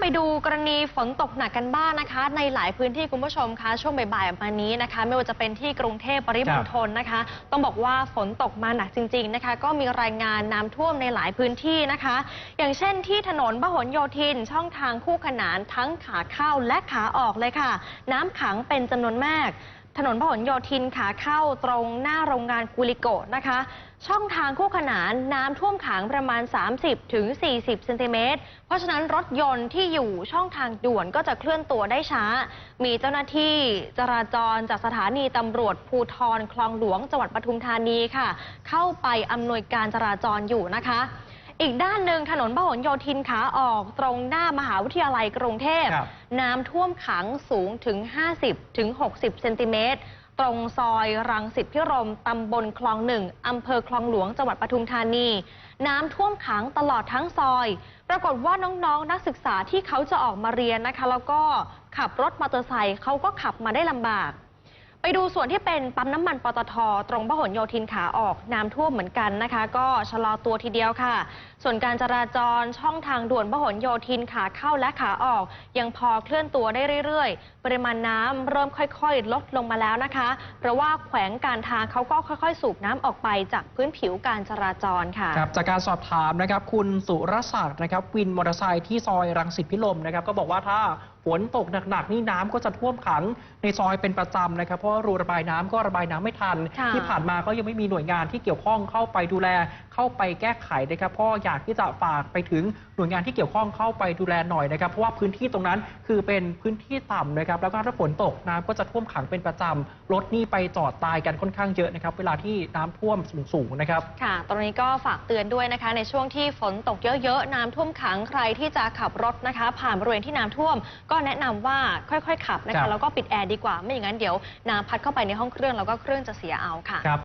ไปดูกรณีฝนตกหนักกันบ้างนะคะ ในหลายพื้นที่คุณผู้ชมคะช่วงบ่ายๆมานี้นะคะ ไม่ว่าจะเป็นที่กรุงเทพปริมณฑลนะคะ ต้องบอกว่าฝนตกมาหนักจริง ๆนะคะ ก็มีรายงานน้ำท่วมในหลายพื้นที่นะคะ อย่างเช่นที่ถนนพหลโยธินช่องทางคู่ขนานทั้งขาเข้าและขาออกเลยค่ะ น้ำขังเป็นจำนวนมากถนนพหลโยธินขาเข้าตรงหน้าโรงงานกุลิโกะนะคะ ช่องทางคู่ขนานน้ำท่วมขังประมาณ 30ถึง40 เซนติเมตร เพราะฉะนั้นรถยนต์ที่อยู่ช่องทางด่วนก็จะเคลื่อนตัวได้ช้า มีเจ้าหน้าที่จราจรจากสถานีตำรวจภูทรคลองหลวงจังหวัดปทุมธานีค่ะ เข้าไปอำนวยการจราจรอยู่นะคะอีกด้านหนึ่งถนนพหลโยธินขาออกตรงหน้ามหาวิทยาลัยกรุงเทพครับน้ำท่วมขังสูงถึง 50ถึง60 เซนติเมตร ตรงซอยรังสิตพิรมตำบลคลองหนึ่งอำเภอคลองหลวงจังหวัดปทุมธานี น้ำท่วมขังตลอดทั้งซอย ปรากฏว่าน้องๆ นักศึกษาที่เขาจะออกมาเรียนนะคะ แล้วก็ขับรถมอเตอร์ไซค์เขาก็ขับมาได้ลำบาก ไปดูส่วนที่เป็นปั๊มน้ำมันปตท ตรงพหลโยธินขาออกน้ำท่วมเหมือนกันนะคะ ก็ชะลอตัวทีเดียวค่ะ ส่วนการจราจรช่องทางด่วนพหลโยธินขาเข้าและขาออก ยังพอเคลื่อนตัวได้เรื่อยๆ ปริมาณน้ำเริ่มค่อยๆ ลดลงมาแล้วนะคะ เพราะว่าแขวงการทางเขาก็ค่อยๆ สูบน้ำออกไปจากพื้นผิวการจราจรค่ะครับจากการสอบถามนะครับคุณสุรศักดิ์นะครับวินมอเตอร์ไซค์ที่ซอยรังสิตพิลมนะครับก็บอกว่าถ้าฝนตกหนักๆนี่น้ำก็จะท่วมขังในซอยเป็นประจำนะครับเพราะว่ารูระบายน้ำก็ระบายน้ำไม่ทัน ค่ะ ที่ผ่านมาก็ยังไม่มีหน่วยงานที่เกี่ยวข้องเข้าไปดูแล เข้าไปแก้ไขนะครับเพราะอยากที่จะฝากไปถึงหน่วยงานที่เกี่ยวข้องเข้าไปดูแลหน่อยนะครับเพราะว่าพื้นที่ตรงนั้นคือเป็นพื้นที่ต่ำนะครับแล้วก็ถ้าฝนตกน้ำก็จะท่วมขังเป็นประจำรถนี่ไปจอดตายกันค่อนข้างเยอะนะครับเวลาที่น้ำท่วมสูงๆนะครับค่ะ ตรงนี้ก็ฝากเตือนด้วยนะคะ ในช่วงที่ฝนตกเยอะๆน้ำท่วมขังใครที่จะขับรถนะคะ ผ่านบริเวณที่น้ำท่วม ก็แนะนำว่าค่อยๆขับนะครัคะบแล้วก็ปิดแอร์ดีกว่าไม่อย่างนั้นเดี๋ยวน้ำพัดเข้าไปในห้องเครื่องแล้วก็เครื่องจะเสียเอาค่ะครับ